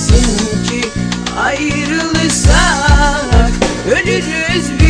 Diyemezsin ki Ayrılırsak ölürüz Bir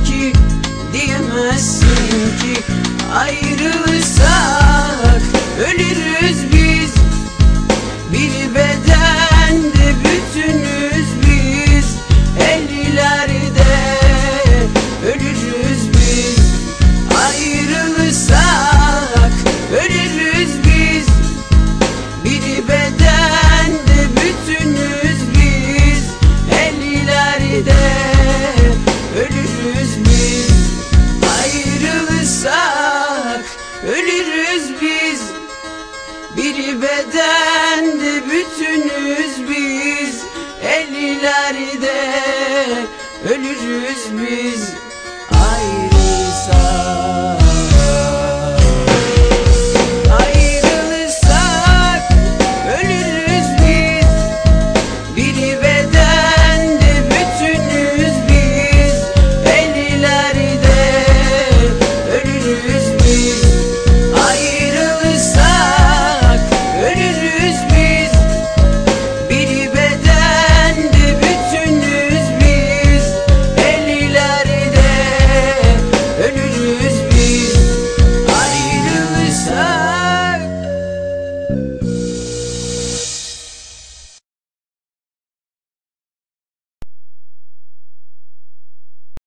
ki Ayrılırsak ölürüz Ellilerde ölürüz biz Ayrılırsak